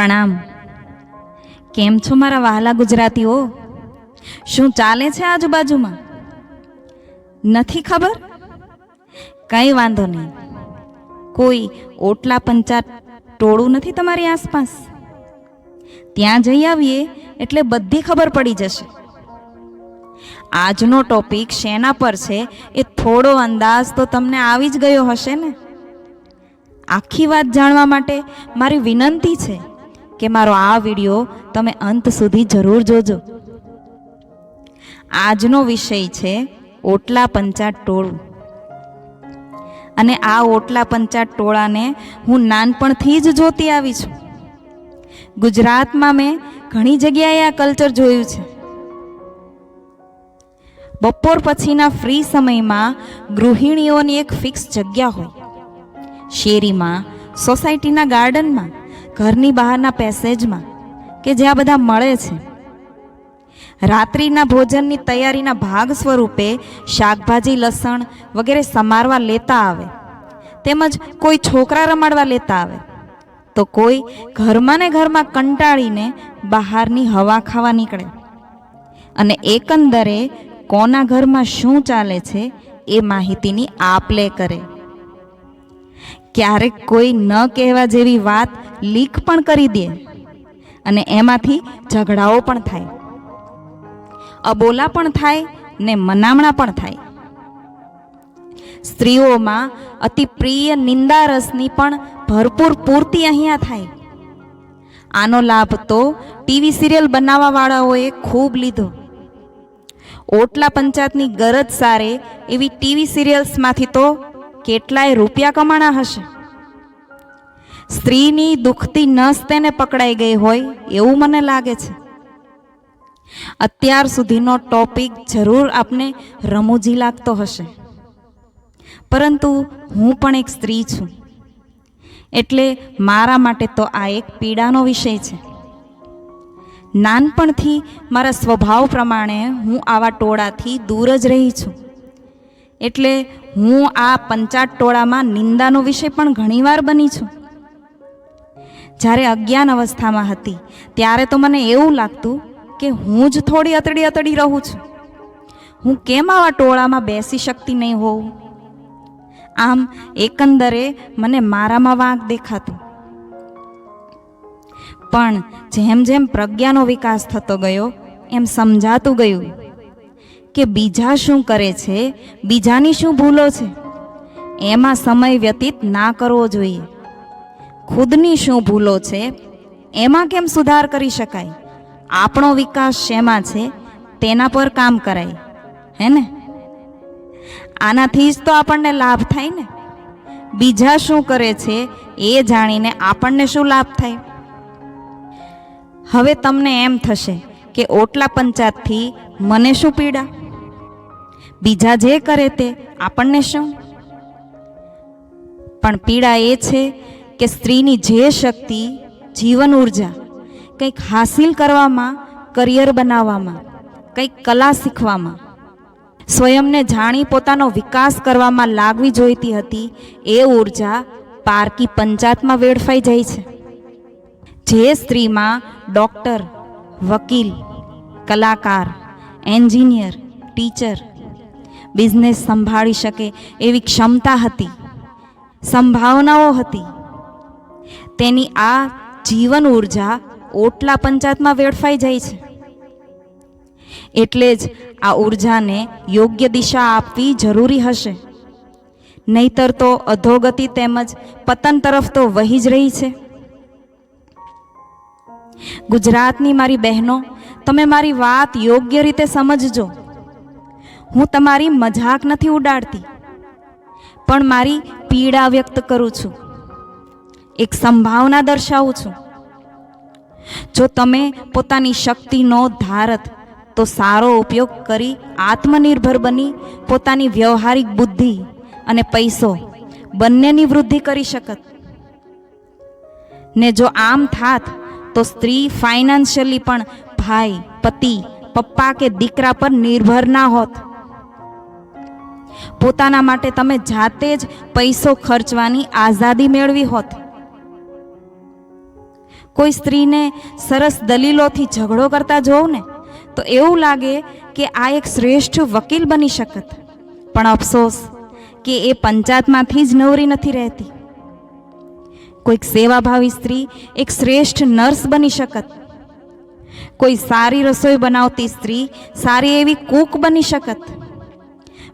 પ્રણામ. કેમ છો મારા વહાલા ગુજરાતીઓ? શું ચાલે છે આજુબાજુમાં? નથી ખબર? કંઈ વાંધો નહીં. કોઈ ઓટલા પંચાત ટોળું નથી તમારી આસપાસ? ત્યાં જઈ આવીએ એટલે બધી ખબર પડી જશે. આજનો ટોપિક શેના પર છે એ થોડો અંદાજ તો તમને આવી જ ગયો હશે ને? આખી વાત જાણવા માટે મારી વિનંતી છે. કે મારો આ વીડિયો તમે અંત સુધી જરૂર જોજો. આજનો વિષય છે ઓટલા પંચા ટોળું. અને આ ઓટલા પંચા ટોળાને હું નાનપણથી જ જોતી આવી છું. ગુજરાતમાં મેં ઘણી જગ્યાએ આ કલ્ચર જોયું છે. બપોર પછીના ફ્રી સમયમાં ગૃહિણીઓની એક ફિક્સ જગ્યા હોય. શેરીમાં, સોસાયટીના ગાર્ડનમાં. ઘરની બહારના પેસેજમાં કે જ્યાં બધા મળે છે. રાત્રિના ભોજનની તૈયારીના ભાગ સ્વરૂપે શાકભાજી, લસણ વગેરે સમારવા લેતા આવે. તેમજ કોઈ છોકરા રમાડવા લેતા આવે. તો કોઈ ઘરમાં ને ઘરમાં કંટાળીને બહારની હવા ખાવા નીકળે. અને એકંદરે કોના ઘરમાં શું ચાલે છે એ માહિતીની આપ લે કરે. ક્યારેક કોઈ ન કહેવા જેવી વાત લીક પણ કરી દે અને એમાંથી ઝઘડાઓ પણ થાય. અબોલા પણ થાય ને મનામણા પણ થાય. સ્ત્રીઓમાં અતિ પ્રિય નિંદા રસની પણ ભરપૂર પૂર્તિ અહીંયા થાય. આનો લાભ તો ટીવી સિરિયલ બનાવવાવાળાઓએ ખૂબ લીધો. ઓટલા પંચાયતની ગરજ સારે એવી ટીવી સિરિયલ્સમાંથી તો કેટલાય રૂપિયા કમાણા હશે? સ્ત્રીની દુખતી નસ તેને પકડાઈ ગઈ હોય એવું મને લાગે છે. અત્યાર સુધીનો ટોપિક જરૂર આપને રમૂજી લાગતો હશે. પરંતુ હું પણ એક સ્ત્રી છું. એટલે મારા માટે તો આ એક પીડાનો વિષય છે. નાનપણથી મારા સ્વભાવ પ્રમાણે હું આવા ટોળાથી દૂર જ રહી છું. એટલે હું આ પંચાટ ટોળામાં નિંદાનો વિષય પણ ઘણીવાર બની છું. જ્યારે અજ્ઞાન અવસ્થામાં હતી, ત્યારે તો મને એવું લાગતું કે હું જ થોડી અતડી અતડી રહું છું. હું કેમ આવા ટોળામાં બેસી શકતી નહીં હોઉં? આમ એકંદરે મને મારામાં વાંક દેખાતું. પણ જેમ જેમ પ્રજ્ઞાનો વિકાસ થતો ગયો, એમ સમજાતું ગયું કે બીજા શું કરે છે? બીજાની શું ભૂલો છે? એમાં સમય વ્યતીત ના કરવો જોઈએ. ખુદની શું ભૂલો છે? એમાં કેમ સુધાર કરી શકાય? આપણો વિકાસ શેમાં છે? તેના પર કામ કરાય. હે ને? આનાથી જ તો આપણને લાભ થાય ને? બીજા શું કરે છે? એ જાણીને આપણને શું લાભ થાય? હવે તમને એમ થશે કે ઓટલા પંચાયતથી મને શું પીડા? બીજા જે કરે તે આપણને શું? પણ પીડા એ છે કે સ્ત્રીની જે શક્તિ, જીવન ઊર્જા કંઈક હાસિલ કરવામાં, કરિયર બનાવવામાં, કંઈક કલા શીખવામાં, સ્વયંને જાણી પોતાનો વિકાસ કરવામાં લાગવી જોઈતી હતી, એ ઊર્જા પારકી પંચાયતમાં વેડફાઈ જાય છે. જે સ્ત્રીમાં ડૉક્ટર, વકીલ, કલાકાર, એન્જિનિયર, ટીચર બિઝનેસ સંભાળી શકે એવી ક્ષમતા હતી, સંભાવનાઓ હતી. તેની આ જીવન ઊર્જા ઓટલા પંચાયતમાં વેડફાઈ જાય છે. એટલે જ આ ઉર્જાને યોગ્ય દિશા આપવી જરૂરી હશે. નહીતર તો અધોગતિ તેમજ પતન તરફ તો વહી જ રહી છે. ગુજરાતની મારી બહેનો, તમે મારી વાત યોગ્ય રીતે સમજજો. હું તમારી મજાક નથી ઉડાડતી, પણ મારી પીડા વ્યક્ત કરું છું. એક સંભાવના દર્શાવું છું. જો તમે પોતાની શક્તિનો ધારત, તો સારો ઉપયોગ કરી આત્મનિર્ભર બની પોતાની વ્યવહારિક બુદ્ધિ અને પૈસો બંનેની વૃદ્ધિ કરી શકત. ને જો આમ થાત, તો સ્ત્રી ફાઇનાન્શિયલી પણ ભાઈ, પતિ, પપ્પા કે દીકરા પર નિર્ભર ના હોત. પોતાના માટે તમે જાતે જ પૈસો ખર્ચવાની આઝાદી મેળવી હોત. કોઈ સ્ત્રીને સરસ દલીલોથી ઝઘડો કરતા જોઉં ને, તો એવું લાગે કે આ એક શ્રેષ્ઠ વકીલ બની શકત. પણ અફસોસ કે એ પંચાયતમાંથી જ નવરી નથી રહેતી. કોઈક સેવાભાવી સ્ત્રી એક શ્રેષ્ઠ નર્સ બની શકત. કોઈ સારી રસોઈ બનાવતી સ્ત્રી સારી એવી કૂક બની શકત.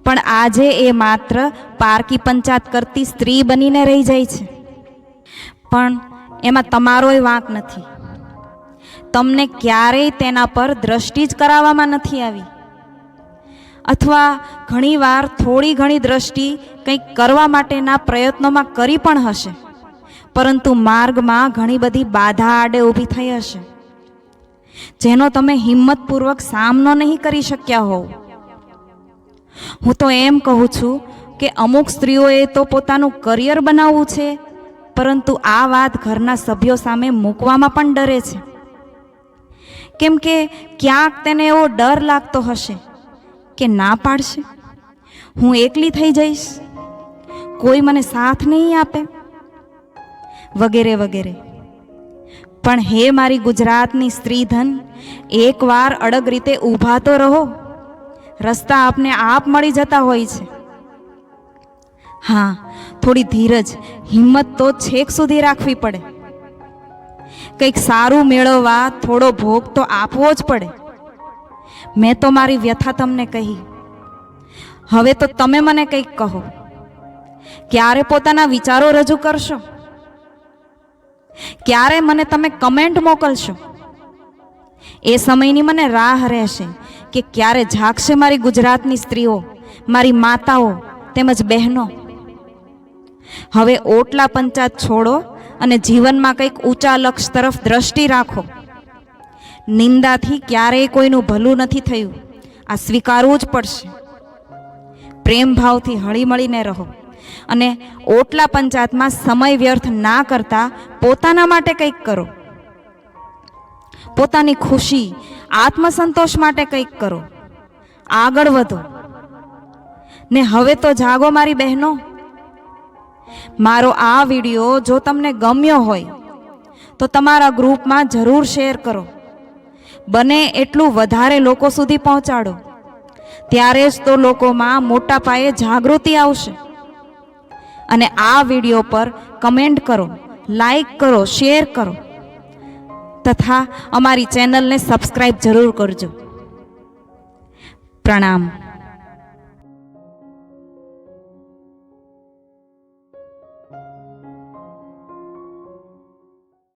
પણ આજે એ માત્ર પારકી પંચાયત કરતી સ્ત્રી બનીને રહી જાય છે. પણ એમાં તમારોય વાંક નથી. તમને ક્યારેય તેના પર દ્રષ્ટિ જ કરાવવામાં નથી આવી. અથવા ઘણીવાર થોડી ઘણી દ્રષ્ટિ કંઈક કરવા માટેના પ્રયત્નોમાં કરી પણ હશે. પરંતુ માર્ગમાં ઘણી બધી બાધા આડે ઊભી થઈ હશે. જેનો તમે હિંમતપૂર્વક સામનો નહીં કરી શક્યા હોવ. હું તો એમ કહું છું કે અમુક સ્ત્રીઓએ તો પોતાનું કરિયર બનાવવું છે, પરંતુ આ વાત ઘરના સભ્યો સામે મૂકવામાં પણ ડરે છે. કેમ કે ક્યાંક તેને એવો ડર લાગતો હશે કે ના પાડશે. હું એકલી થઈ જઈશ. કોઈ મને સાથ નહીં આપે. વગેરે વગેરે. પણ હે મારી ગુજરાતની સ્ત્રીધન એકવાર અડગ રીતે ઊભા તો રહો. રસ્તા આપને આપ મળી જતા હોય છે. હા, થોડી ધીરજ, હિંમત તો છેક સુધી રાખવી પડે. કંઈક સારું મેળવવા થોડો ભોગ તો આપવો જ પડે. મેં તો મારી વ્યથા તમને કહી. હવે તો તમે મને કંઈક કહો. ક્યારે પોતાના વિચારો રજૂ કરશો? ક્યારે મને તમે કમેન્ટ મોકલશો? એ સમયની મને રાહ રહેશે. કે ક્યારે જાગશે મારી ગુજરાતની સ્ત્રીઓ, મારી માતાઓ તેમજ બહેનો? હવે ઓટલા પંચાયત છોડો અને જીવનમાં કંઈક ઊંચા લક્ષ્ય તરફ દ્રષ્ટિ રાખો. નિંદાથી ક્યારેય કોઈનું ભલું નથી થયું. આ સ્વીકારવું જ પડશે. પ્રેમભાવથી હળીમળીને રહો અને ઓટલા પંચાયતમાં સમય વ્યર્થ ના કરતા પોતાના માટે કંઈક કરો. પોતાની ખુશી, આત્મસંતોષ માટે કંઈક કરો. આગળ વધો. ને હવે તો જાગો મારી બહેનો. મારો આ વીડિયો જો તમને ગમ્યો હોય, તો તમારા ગ્રુપમાં જરૂર શેર કરો. બને એટલું વધારે લોકો સુધી પહોંચાડો. ત્યારે જ તો લોકોમાં મોટા પાયે જાગૃતિ આવશે. અને આ વીડિયો પર કમેન્ટ કરો, લાઈક કરો, શેર કરો. તથા અમારી ચેનલને સબસ્ક્રાઈબ જરૂર કરજો. પ્રણામ.